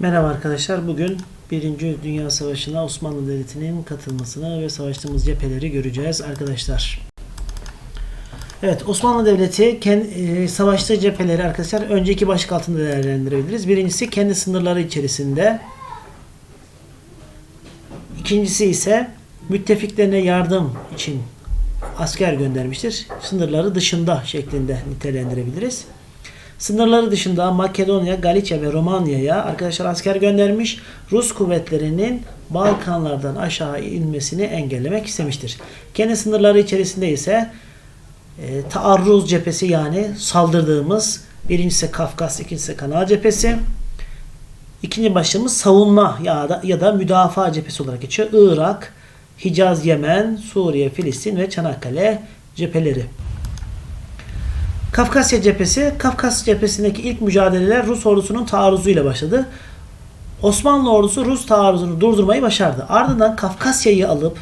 Merhaba arkadaşlar. Bugün 1. Dünya Savaşı'na Osmanlı Devleti'nin katılmasını ve savaştığımız cepheleri göreceğiz arkadaşlar. Evet, Osmanlı Devleti kendi, e, savaştığı cepheleri arkadaşlar önce iki başlık altında değerlendirebiliriz. Birincisi kendi sınırları içerisinde. İkincisi ise müttefiklerine yardım için asker göndermiştir. Sınırları dışında şeklinde nitelendirebiliriz. Sınırları dışında Makedonya, Galicia ve Romanya'ya arkadaşlar asker göndermiş. Rus kuvvetlerinin Balkanlardan aşağı inmesini engellemek istemiştir. Kendi sınırları içerisinde ise e, taarruz cephesi yani saldırdığımız birincisi Kafkas, ikincisi Kanal cephesi. İkinci başlığımız savunma ya da, ya da müdafaa cephesi olarak geçiyor. Irak, Hicaz, Yemen, Suriye, Filistin ve Çanakkale cepheleri. Kafkasya cephesi, Kafkasya cephesindeki ilk mücadeleler Rus ordusunun taarruzuyla başladı. Osmanlı ordusu Rus taarruzunu durdurmayı başardı. Ardından Kafkasya'yı alıp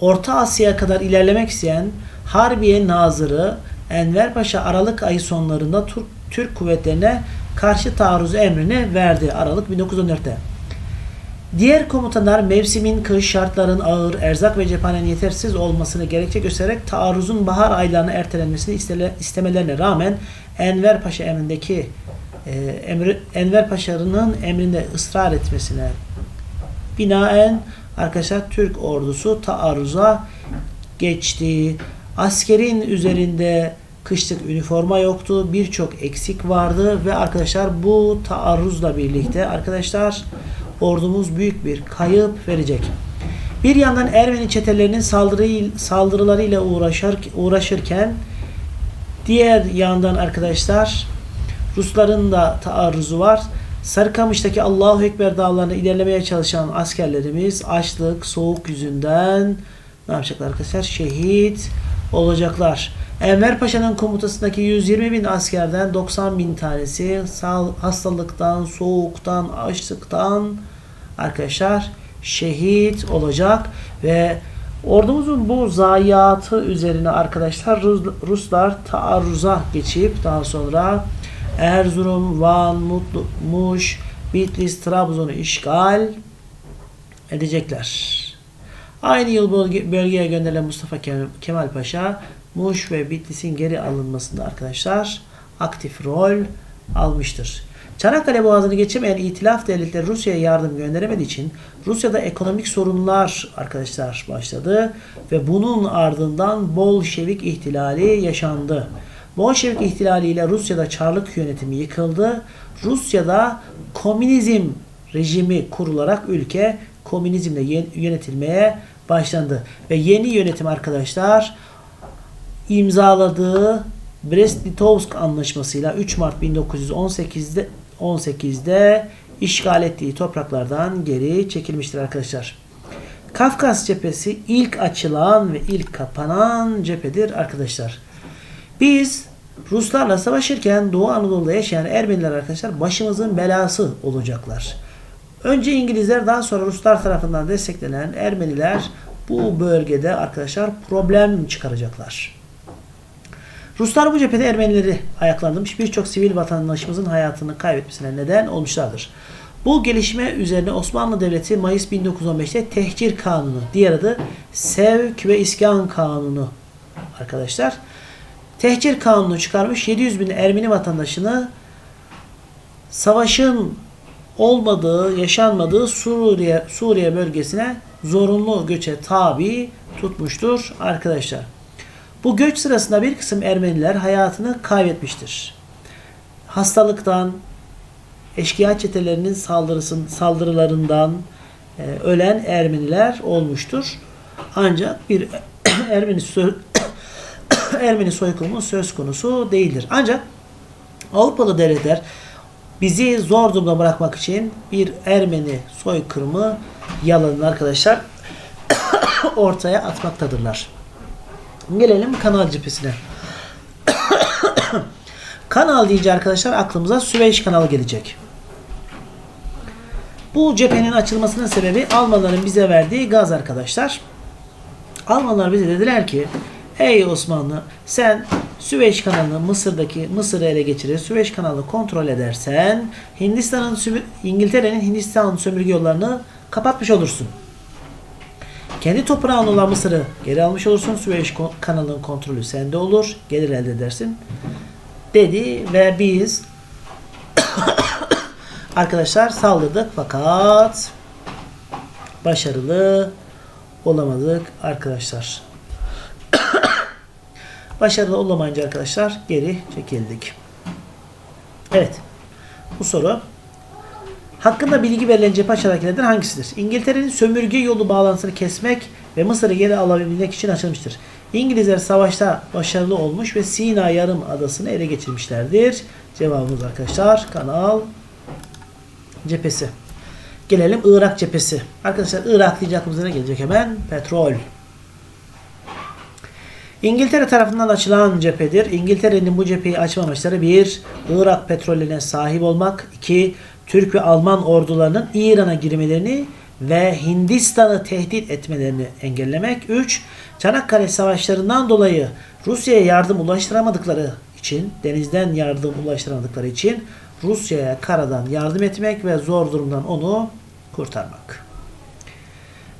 Orta Asya'ya kadar ilerlemek isteyen Harbiye Nazırı Enver Paşa Aralık ayı sonlarında Türk, Türk kuvvetlerine karşı taarruz emrini verdi Aralık 1914'te. Diğer komutanlar mevsimin kış şartların ağır, erzak ve cephanenin yetersiz olmasını gerekçe göstererek taarruzun bahar aylarına ertelenmesini istemelerine rağmen Enver Paşa emrindeki e, emri, Enver Paşa'nın emrinde ısrar etmesine binaen arkadaşlar Türk ordusu taarruza geçti. Askerin üzerinde kışlık üniforma yoktu. Birçok eksik vardı ve arkadaşlar bu taarruzla birlikte arkadaşlar ordumuz büyük bir kayıp verecek. Bir yandan Ermeni çetelerinin saldırı, saldırılarıyla uğraşır, uğraşırken diğer yandan arkadaşlar Rusların da taarruzu var. Sarıkamış'taki Allahu Ekber dağlarına ilerlemeye çalışan askerlerimiz açlık, soğuk yüzünden ne yapacaklar arkadaşlar? Şehit olacaklar. Enver Paşa'nın komutasındaki 120 bin askerden 90 bin tanesi hastalıktan, soğuktan, açlıktan arkadaşlar şehit olacak ve ordumuzun bu zayiatı üzerine arkadaşlar Rus, Ruslar taarruza geçip daha sonra Erzurum, Van, Mutlu, Muş, Bitlis, Trabzon'u işgal edecekler. Aynı yıl bölge, bölgeye gönderilen Mustafa Kemal Paşa Muş ve Bitlis'in geri alınmasında arkadaşlar aktif rol almıştır. Çanakkale Boğazı'nı geçemeyen itilaf devletleri Rusya'ya yardım gönderemediği için Rusya'da ekonomik sorunlar arkadaşlar başladı ve bunun ardından Bolşevik ihtilali yaşandı. Bolşevik ihtilaliyle Rusya'da Çarlık yönetimi yıkıldı. Rusya'da komünizm rejimi kurularak ülke komünizmle yönetilmeye başlandı. Ve yeni yönetim arkadaşlar imzaladığı Brest-Litovsk anlaşmasıyla 3 Mart 1918'de 18'de işgal ettiği topraklardan geri çekilmiştir arkadaşlar. Kafkas cephesi ilk açılan ve ilk kapanan cephedir arkadaşlar. Biz Ruslarla savaşırken Doğu Anadolu'da yaşayan Ermeniler arkadaşlar başımızın belası olacaklar. Önce İngilizler daha sonra Ruslar tarafından desteklenen Ermeniler bu bölgede arkadaşlar problem çıkaracaklar. Ruslar bu cephede Ermenileri ayaklandırmış birçok sivil vatandaşımızın hayatını kaybetmesine neden olmuşlardır. Bu gelişme üzerine Osmanlı Devleti Mayıs 1915'te Tehcir Kanunu, diğer adı Sevk ve İskan Kanunu arkadaşlar. Tehcir Kanunu çıkarmış 700 bin Ermeni vatandaşını savaşın olmadığı, yaşanmadığı Suriye, Suriye bölgesine zorunlu göçe tabi tutmuştur arkadaşlar. Bu göç sırasında bir kısım Ermeniler hayatını kaybetmiştir. Hastalıktan, eşkıya çetelerinin saldırısın, saldırılarından e, ölen Ermeniler olmuştur. Ancak bir Ermeni Ermeni soykırımı söz konusu değildir. Ancak Avrupalı devletler bizi zor durumda bırakmak için bir Ermeni soykırımı yalanını arkadaşlar ortaya atmaktadırlar. Gelelim kanal cephesine. kanal deyince arkadaşlar aklımıza Süveyş kanalı gelecek. Bu cephenin açılmasının sebebi Almanların bize verdiği gaz arkadaşlar. Almanlar bize dediler ki ey Osmanlı sen Süveyş kanalını Mısır'daki Mısır'ı ele geçirir. Süveyş kanalını kontrol edersen Hindistan'ın İngiltere'nin Hindistan sömürge yollarını kapatmış olursun. Kendi toprağın olan Mısır'ı geri almış olursun. Süveyş kanalının kontrolü sende olur. Gelir elde edersin. Dedi ve biz arkadaşlar saldırdık fakat başarılı olamadık arkadaşlar. Başarılı olamayınca arkadaşlar geri çekildik. Evet. Bu soru hakkında bilgi verilen cephe aşağıdakilerden hangisidir? İngiltere'nin sömürge yolu bağlantısını kesmek ve Mısır'ı geri alabilmek için açılmıştır. İngilizler savaşta başarılı olmuş ve Sina yarım adasını ele geçirmişlerdir. Cevabımız arkadaşlar kanal cephesi. Gelelim Irak cephesi. Arkadaşlar Irak diyecek aklımıza ne gelecek hemen? Petrol. İngiltere tarafından açılan cephedir. İngiltere'nin bu cepheyi açma amaçları bir, Irak petrolüne sahip olmak. iki Türk ve Alman ordularının İran'a girmelerini ve Hindistan'ı tehdit etmelerini engellemek. 3. Çanakkale savaşlarından dolayı Rusya'ya yardım ulaştıramadıkları için, denizden yardım ulaştıramadıkları için Rusya'ya karadan yardım etmek ve zor durumdan onu kurtarmak.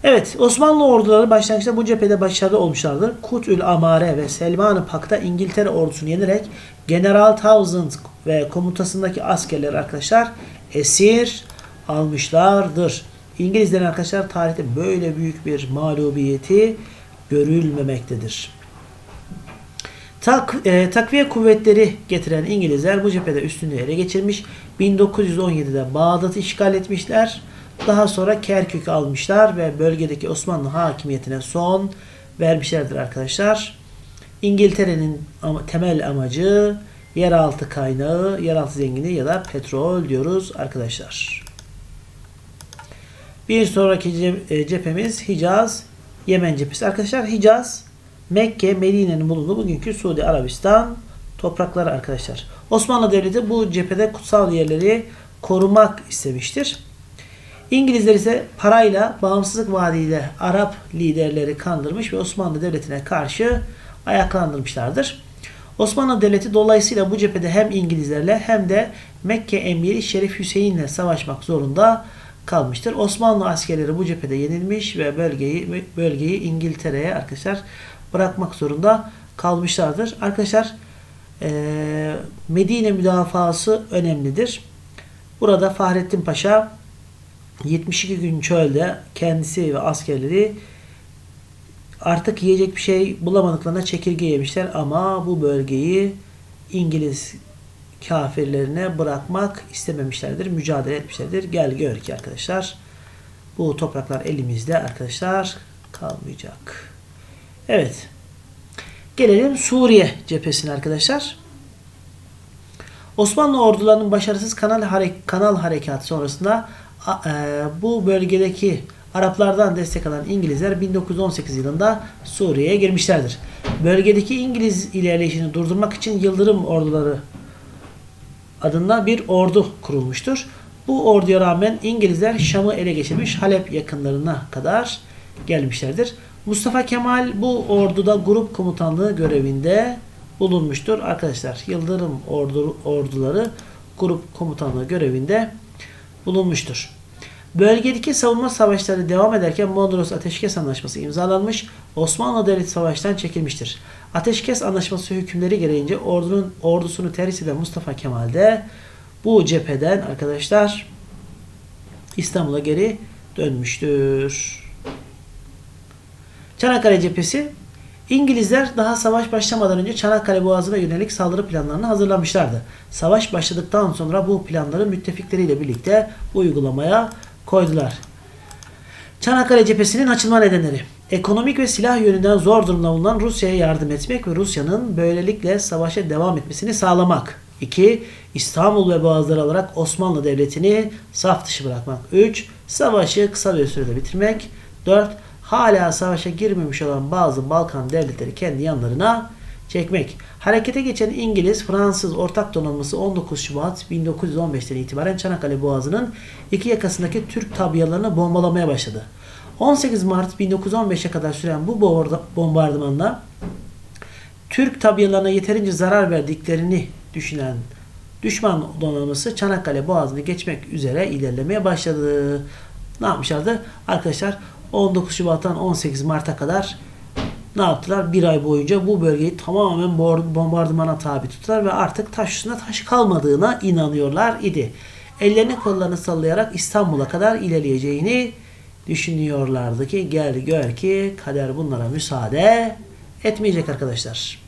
Evet, Osmanlı orduları başlangıçta bu cephede başarılı olmuşlardır. Kut'ül Amare ve Selman-ı Pak'ta İngiltere ordusunu yenerek General Townsend ve komutasındaki askerler arkadaşlar esir almışlardır. İngilizlerin arkadaşlar tarihte böyle büyük bir mağlubiyeti görülmemektedir. Tak, e, takviye kuvvetleri getiren İngilizler bu cephede üstünlüğü ele geçirmiş. 1917'de Bağdat'ı işgal etmişler. Daha sonra Kerkük'ü almışlar ve bölgedeki Osmanlı hakimiyetine son vermişlerdir arkadaşlar. İngiltere'nin ama, temel amacı yeraltı kaynağı, yeraltı zenginliği ya da petrol diyoruz arkadaşlar. Bir sonraki e, cephemiz Hicaz, Yemen cephesi. Arkadaşlar Hicaz, Mekke, Medine'nin bulunduğu bugünkü Suudi Arabistan toprakları arkadaşlar. Osmanlı Devleti bu cephede kutsal yerleri korumak istemiştir. İngilizler ise parayla bağımsızlık vaadiyle Arap liderleri kandırmış ve Osmanlı Devleti'ne karşı ayaklandırmışlardır. Osmanlı Devleti dolayısıyla bu cephede hem İngilizlerle hem de Mekke Emiri Şerif Hüseyin'le savaşmak zorunda kalmıştır. Osmanlı askerleri bu cephede yenilmiş ve bölgeyi bölgeyi İngiltere'ye arkadaşlar bırakmak zorunda kalmışlardır. Arkadaşlar eee, Medine müdafası önemlidir. Burada Fahrettin Paşa 72 gün çölde kendisi ve askerleri artık yiyecek bir şey bulamadıklarına çekirge yemişler ama bu bölgeyi İngiliz kafirlerine bırakmak istememişlerdir. Mücadele etmişlerdir. Gel gör ki arkadaşlar bu topraklar elimizde arkadaşlar kalmayacak. Evet. Gelelim Suriye cephesine arkadaşlar. Osmanlı ordularının başarısız kanal, hare- kanal harekatı sonrasında e, bu bölgedeki Araplardan destek alan İngilizler 1918 yılında Suriye'ye girmişlerdir. Bölgedeki İngiliz ilerleyişini durdurmak için Yıldırım orduları adında bir ordu kurulmuştur. Bu orduya rağmen İngilizler Şam'ı ele geçirmiş Halep yakınlarına kadar gelmişlerdir. Mustafa Kemal bu orduda grup komutanlığı görevinde bulunmuştur. Arkadaşlar Yıldırım ordu, orduları grup komutanlığı görevinde bulunmuştur. Bölgedeki savunma savaşları devam ederken Mondros Ateşkes Anlaşması imzalanmış, Osmanlı Devleti savaştan çekilmiştir. Ateşkes Anlaşması hükümleri gereğince ordunun ordusunu terhis eden Mustafa Kemal de bu cepheden arkadaşlar İstanbul'a geri dönmüştür. Çanakkale cephesi İngilizler daha savaş başlamadan önce Çanakkale Boğazı'na yönelik saldırı planlarını hazırlamışlardı. Savaş başladıktan sonra bu planları müttefikleriyle birlikte uygulamaya koydular. Çanakkale cephesinin açılma nedenleri. Ekonomik ve silah yönünden zor durumda bulunan Rusya'ya yardım etmek ve Rusya'nın böylelikle savaşa devam etmesini sağlamak. 2. İstanbul ve Boğazları alarak Osmanlı Devleti'ni saf dışı bırakmak. 3. Savaşı kısa bir sürede bitirmek. 4. Hala savaşa girmemiş olan bazı Balkan devletleri kendi yanlarına çekmek. Harekete geçen İngiliz, Fransız ortak donanması 19 Şubat 1915'ten itibaren Çanakkale Boğazı'nın iki yakasındaki Türk tabyalarını bombalamaya başladı. 18 Mart 1915'e kadar süren bu bombardımanla Türk tabialarına yeterince zarar verdiklerini düşünen düşman donanması Çanakkale Boğazı'nı geçmek üzere ilerlemeye başladı. Ne yapmışlardı? Arkadaşlar 19 Şubat'tan 18 Mart'a kadar ne yaptılar? Bir ay boyunca bu bölgeyi tamamen bombardımana tabi tuttular ve artık taş üstünde taş kalmadığına inanıyorlar idi. Ellerini kollarını sallayarak İstanbul'a kadar ilerleyeceğini düşünüyorlardı ki gel gör ki kader bunlara müsaade etmeyecek arkadaşlar.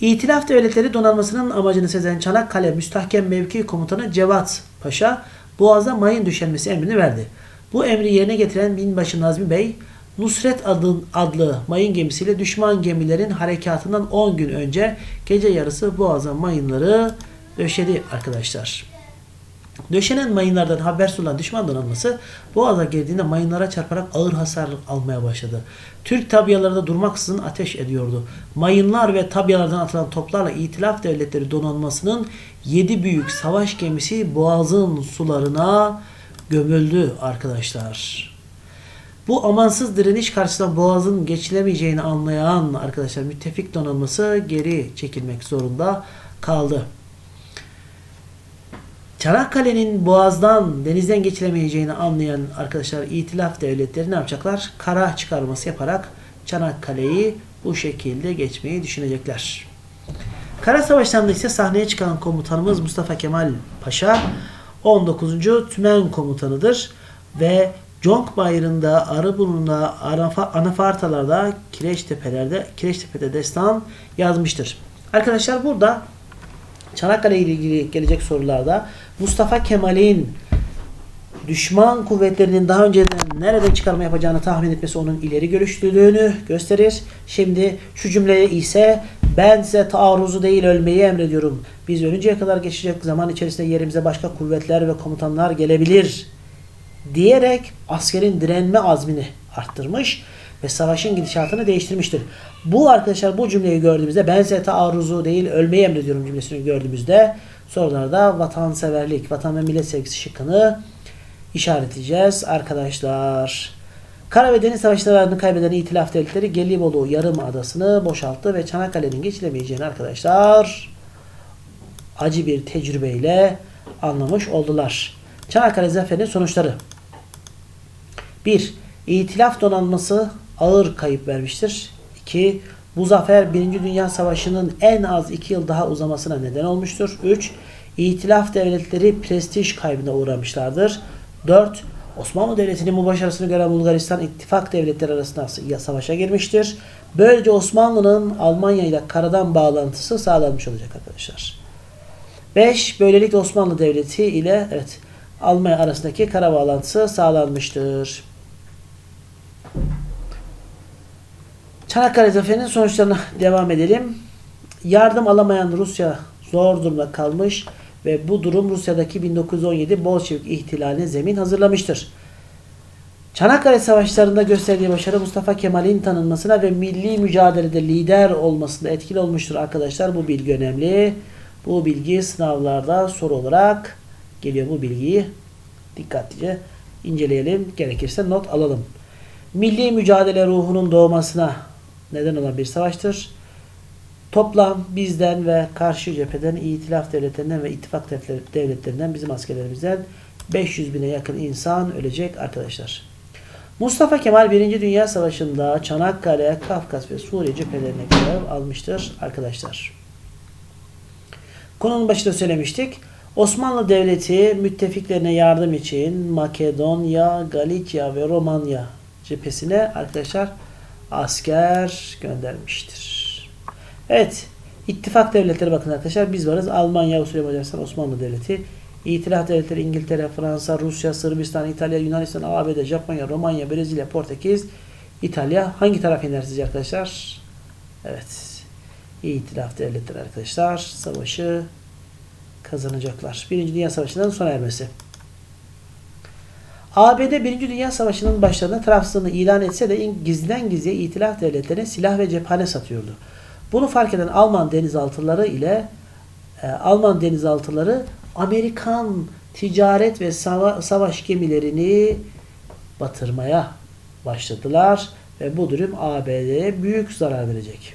İtilaf Devletleri donanmasının amacını sezen Çanakkale Müstahkem Mevki Komutanı Cevat Paşa Boğaz'a mayın düşenmesi emrini verdi. Bu emri yerine getiren binbaşı Nazmi Bey Nusret adlı, adlı mayın gemisiyle düşman gemilerin harekatından 10 gün önce gece yarısı Boğaz'a mayınları döşedi arkadaşlar. Döşenen mayınlardan habersiz olan düşman donanması Boğaz'a girdiğinde mayınlara çarparak ağır hasar almaya başladı. Türk tabiyaları da durmaksızın ateş ediyordu. Mayınlar ve tabiyalardan atılan toplarla İtilaf Devletleri donanmasının 7 büyük savaş gemisi Boğaz'ın sularına gömüldü arkadaşlar. Bu amansız direniş karşısında Boğaz'ın geçilemeyeceğini anlayan arkadaşlar müttefik donanması geri çekilmek zorunda kaldı. Çanakkale'nin boğazdan, denizden geçilemeyeceğini anlayan arkadaşlar itilaf devletleri ne yapacaklar? Kara çıkarması yaparak Çanakkale'yi bu şekilde geçmeyi düşünecekler. Kara Savaşları'nda ise sahneye çıkan komutanımız Mustafa Kemal Paşa 19. Tümen Komutanıdır ve Conk Bayırı'nda, Arıburnu'nda, Anafa- Anafartalar'da, Kireçtepe'lerde, Kireçtepe'de destan yazmıştır. Arkadaşlar burada Çanakkale ile ilgili gelecek sorularda Mustafa Kemal'in düşman kuvvetlerinin daha önceden nereden çıkarma yapacağını tahmin etmesi onun ileri görüşlülüğünü gösterir. Şimdi şu cümleye ise ben size taarruzu değil ölmeyi emrediyorum. Biz ölünceye kadar geçecek zaman içerisinde yerimize başka kuvvetler ve komutanlar gelebilir diyerek askerin direnme azmini arttırmış ve savaşın gidişatını değiştirmiştir. Bu arkadaşlar bu cümleyi gördüğümüzde ben size taarruzu değil ölmeyi emrediyorum cümlesini gördüğümüzde sorularda vatanseverlik, vatan ve millet sevgisi şıkkını işaretleyeceğiz arkadaşlar. Kara ve deniz savaşlarını kaybeden İtilaf devletleri Gelibolu yarım adasını boşalttı ve Çanakkale'nin geçilemeyeceğini arkadaşlar acı bir tecrübeyle anlamış oldular. Çanakkale zaferinin sonuçları. 1. İtilaf donanması ağır kayıp vermiştir. 2. Bu zafer 1. Dünya Savaşı'nın en az 2 yıl daha uzamasına neden olmuştur. 3. İtilaf devletleri prestij kaybına uğramışlardır. 4. Osmanlı Devleti'nin bu başarısını gören Bulgaristan ittifak devletleri arasında savaşa girmiştir. Böylece Osmanlı'nın Almanya ile karadan bağlantısı sağlanmış olacak arkadaşlar. 5. Böylelikle Osmanlı Devleti ile evet Almanya arasındaki kara bağlantısı sağlanmıştır. Çanakkale Zaferi'nin sonuçlarına devam edelim. Yardım alamayan Rusya zor durumda kalmış ve bu durum Rusya'daki 1917 Bolşevik ihtilaline zemin hazırlamıştır. Çanakkale Savaşları'nda gösterdiği başarı Mustafa Kemal'in tanınmasına ve milli mücadelede lider olmasında etkili olmuştur arkadaşlar. Bu bilgi önemli. Bu bilgi sınavlarda soru olarak geliyor bu bilgiyi dikkatlice inceleyelim. Gerekirse not alalım. Milli mücadele ruhunun doğmasına neden olan bir savaştır. Toplam bizden ve karşı cepheden, itilaf devletlerinden ve ittifak devletlerinden bizim askerlerimizden 500 bine yakın insan ölecek arkadaşlar. Mustafa Kemal 1. Dünya Savaşı'nda Çanakkale, Kafkas ve Suriye cephelerine görev almıştır arkadaşlar. Konunun başında söylemiştik. Osmanlı Devleti müttefiklerine yardım için Makedonya, Galicia ve Romanya cephesine arkadaşlar asker göndermiştir. Evet. İttifak devletleri bakın arkadaşlar. Biz varız. Almanya, Avusturya, Macaristan, Osmanlı Devleti. İtilaf devletleri İngiltere, Fransa, Rusya, Sırbistan, İtalya, Yunanistan, ABD, Japonya, Romanya, Brezilya, Portekiz, İtalya. Hangi taraf iner sizce arkadaşlar? Evet. İtilaf devletleri arkadaşlar savaşı kazanacaklar. Birinci Dünya Savaşı'ndan sona ermesi. ABD Birinci Dünya Savaşı'nın başlarında tarafsızlığını ilan etse de gizliden gizliye itilaf devletlerine silah ve cephane satıyordu. Bunu fark eden Alman denizaltıları ile e, Alman denizaltıları Amerikan ticaret ve sava savaş gemilerini batırmaya başladılar ve bu durum ABD'ye büyük zarar verecek.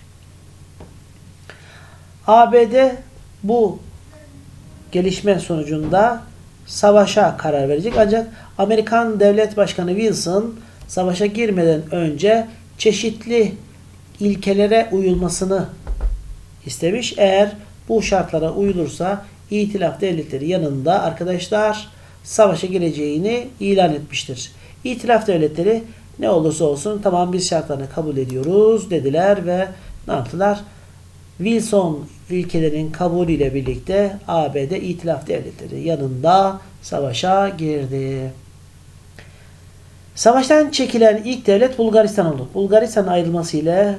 ABD bu gelişme sonucunda savaşa karar verecek. Ancak Amerikan Devlet Başkanı Wilson savaşa girmeden önce çeşitli ilkelere uyulmasını istemiş. Eğer bu şartlara uyulursa İtilaf devletleri yanında arkadaşlar savaşa gireceğini ilan etmiştir. İtilaf devletleri ne olursa olsun tamam biz şartlarını kabul ediyoruz dediler ve ne yaptılar? Wilson ilkelerin kabulüyle birlikte ABD İtilaf devletleri yanında savaşa girdi. Savaştan çekilen ilk devlet Bulgaristan oldu. Bulgaristan ayrılması ile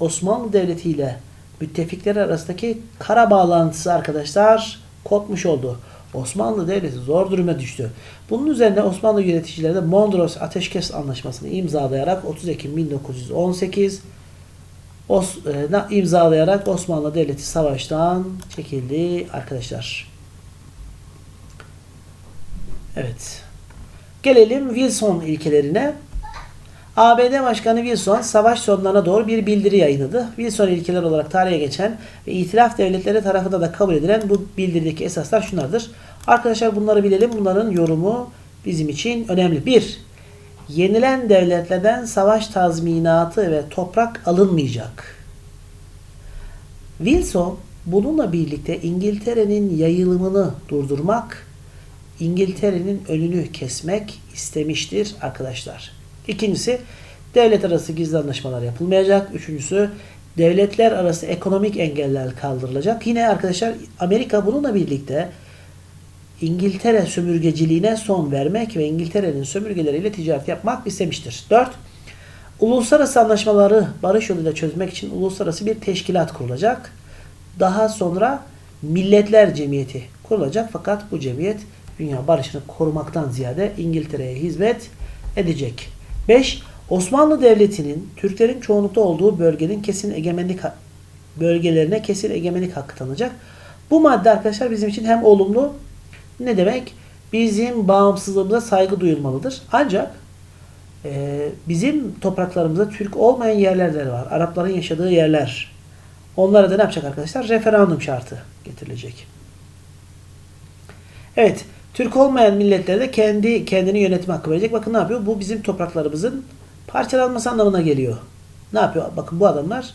Osmanlı Devleti ile müttefikler arasındaki kara bağlantısı arkadaşlar kopmuş oldu. Osmanlı Devleti zor duruma düştü. Bunun üzerine Osmanlı yöneticileri de Mondros Ateşkes Anlaşması'nı imzalayarak 30 Ekim 1918 Os, e, imzalayarak Osmanlı Devleti savaştan çekildi arkadaşlar. Evet. Gelelim Wilson ilkelerine. ABD Başkanı Wilson savaş sonlarına doğru bir bildiri yayınladı. Wilson ilkeler olarak tarihe geçen ve itilaf devletleri tarafından da kabul edilen bu bildirideki esaslar şunlardır. Arkadaşlar bunları bilelim. Bunların yorumu bizim için önemli. 1. Yenilen devletlerden savaş tazminatı ve toprak alınmayacak. Wilson bununla birlikte İngiltere'nin yayılımını durdurmak, İngiltere'nin önünü kesmek istemiştir arkadaşlar. İkincisi devlet arası gizli anlaşmalar yapılmayacak. Üçüncüsü devletler arası ekonomik engeller kaldırılacak. Yine arkadaşlar Amerika bununla birlikte İngiltere sömürgeciliğine son vermek ve İngiltere'nin sömürgeleriyle ticaret yapmak istemiştir. 4. Uluslararası anlaşmaları barış yoluyla çözmek için uluslararası bir teşkilat kurulacak. Daha sonra Milletler Cemiyeti kurulacak fakat bu cemiyet dünya barışını korumaktan ziyade İngiltere'ye hizmet edecek. 5. Osmanlı Devleti'nin Türklerin çoğunlukta olduğu bölgenin kesin egemenlik bölgelerine kesin egemenlik hakkı tanınacak. Bu madde arkadaşlar bizim için hem olumlu ne demek? Bizim bağımsızlığımıza saygı duyulmalıdır. Ancak e, bizim topraklarımızda Türk olmayan yerler var. Arapların yaşadığı yerler. Onlara da ne yapacak arkadaşlar? Referandum şartı getirilecek. Evet. Türk olmayan milletlere de kendi kendini yönetme hakkı verecek. Bakın ne yapıyor? Bu bizim topraklarımızın parçalanması anlamına geliyor. Ne yapıyor? Bakın bu adamlar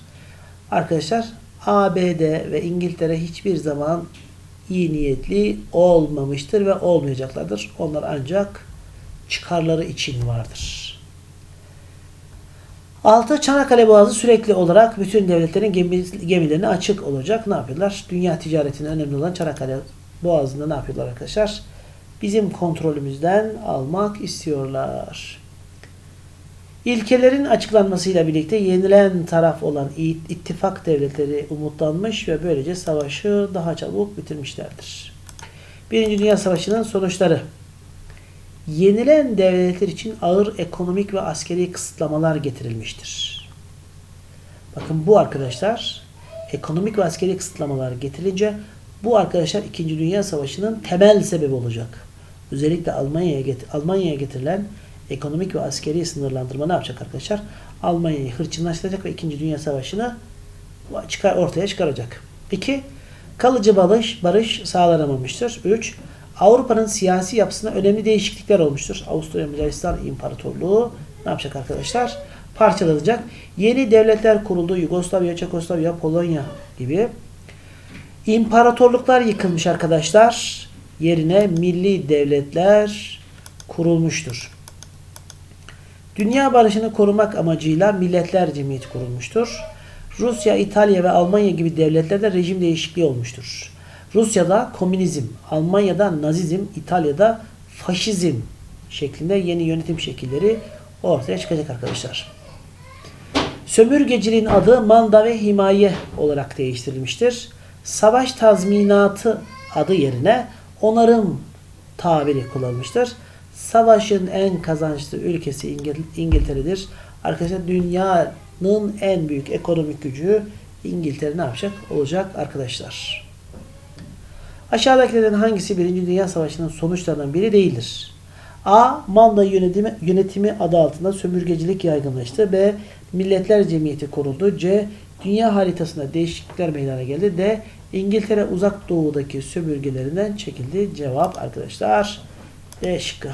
arkadaşlar ABD ve İngiltere hiçbir zaman iyi niyetli olmamıştır ve olmayacaklardır. Onlar ancak çıkarları için vardır. 6. Çanakkale Boğazı sürekli olarak bütün devletlerin gemi, gemilerine açık olacak. Ne yapıyorlar? Dünya ticaretine önemli olan Çanakkale Boğazı'nda ne yapıyorlar arkadaşlar? Bizim kontrolümüzden almak istiyorlar. İlkelerin açıklanmasıyla birlikte yenilen taraf olan ittifak devletleri umutlanmış ve böylece savaşı daha çabuk bitirmişlerdir. Birinci Dünya Savaşı'nın sonuçları yenilen devletler için ağır ekonomik ve askeri kısıtlamalar getirilmiştir. Bakın bu arkadaşlar ekonomik ve askeri kısıtlamalar getirince bu arkadaşlar 2. Dünya Savaşı'nın temel sebebi olacak. Özellikle Almanya'ya get Almanya'ya getirilen ekonomik ve askeri sınırlandırma ne yapacak arkadaşlar? Almanya'yı hırçınlaştıracak ve 2. Dünya Savaşı'nı çıkar ortaya çıkaracak. 2. Kalıcı barış, barış sağlanamamıştır. 3. Avrupa'nın siyasi yapısında önemli değişiklikler olmuştur. Avusturya Macaristan İmparatorluğu ne yapacak arkadaşlar? Parçalanacak. Yeni devletler kuruldu. Yugoslavya, Çekoslovya, Polonya gibi. İmparatorluklar yıkılmış arkadaşlar. Yerine milli devletler kurulmuştur. Dünya barışını korumak amacıyla Milletler Cemiyeti kurulmuştur. Rusya, İtalya ve Almanya gibi devletlerde rejim değişikliği olmuştur. Rusya'da komünizm, Almanya'da nazizm, İtalya'da faşizm şeklinde yeni yönetim şekilleri ortaya çıkacak arkadaşlar. Sömürgeciliğin adı manda ve himaye olarak değiştirilmiştir. Savaş tazminatı adı yerine onarım tabiri kullanılmıştır. Savaşın en kazançlı ülkesi İngil- İngiltere'dir. Arkadaşlar dünyanın en büyük ekonomik gücü İngiltere ne yapacak? Olacak arkadaşlar. Aşağıdakilerden hangisi Birinci Dünya Savaşı'nın sonuçlarından biri değildir? A. Manda yönetimi, yönetimi adı altında sömürgecilik yaygınlaştı. B. Milletler Cemiyeti kuruldu. C. Dünya haritasında değişiklikler meydana geldi. D. İngiltere uzak doğudaki sömürgelerinden çekildi. Cevap arkadaşlar D şıkkı.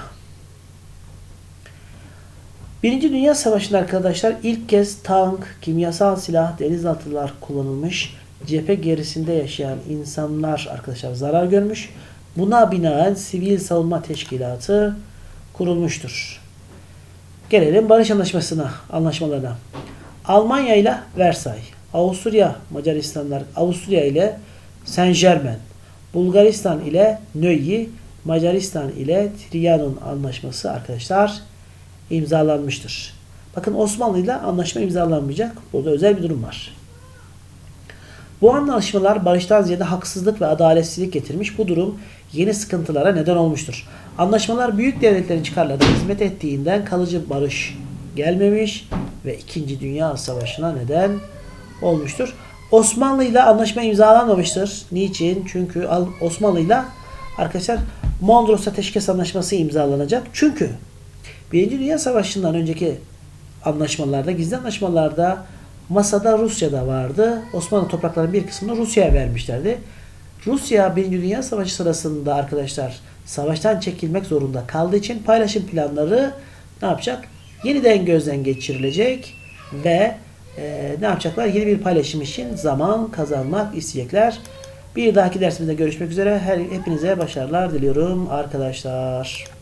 Birinci Dünya Savaşı'nda arkadaşlar ilk kez tank, kimyasal silah, denizaltılar kullanılmış. Cephe gerisinde yaşayan insanlar arkadaşlar zarar görmüş. Buna binaen Sivil Savunma Teşkilatı kurulmuştur. Gelelim barış anlaşmasına, anlaşmalarına. Almanya ile Versay, Avusturya, Macaristanlar, Avusturya ile Saint Germain, Bulgaristan ile Nöyi, Macaristan ile Trianon anlaşması arkadaşlar imzalanmıştır. Bakın Osmanlı ile anlaşma imzalanmayacak. Burada özel bir durum var. Bu anlaşmalar barıştan ziyade haksızlık ve adaletsizlik getirmiş. Bu durum yeni sıkıntılara neden olmuştur. Anlaşmalar büyük devletlerin çıkarlarına hizmet ettiğinden kalıcı barış gelmemiş ve 2. Dünya Savaşı'na neden olmuştur. Osmanlı ile anlaşma imzalanmamıştır. Niçin? Çünkü Osmanlı ile arkadaşlar Mondros Ateşkes Anlaşması imzalanacak. Çünkü Birinci Dünya Savaşı'ndan önceki anlaşmalarda, gizli anlaşmalarda masada Rusya'da vardı. Osmanlı topraklarının bir kısmını Rusya'ya vermişlerdi. Rusya Birinci Dünya Savaşı sırasında arkadaşlar savaştan çekilmek zorunda kaldığı için paylaşım planları ne yapacak? Yeniden gözden geçirilecek ve e, ne yapacaklar? Yeni bir paylaşım için zaman kazanmak isteyecekler. Bir dahaki dersimizde görüşmek üzere. Her, hepinize başarılar diliyorum arkadaşlar.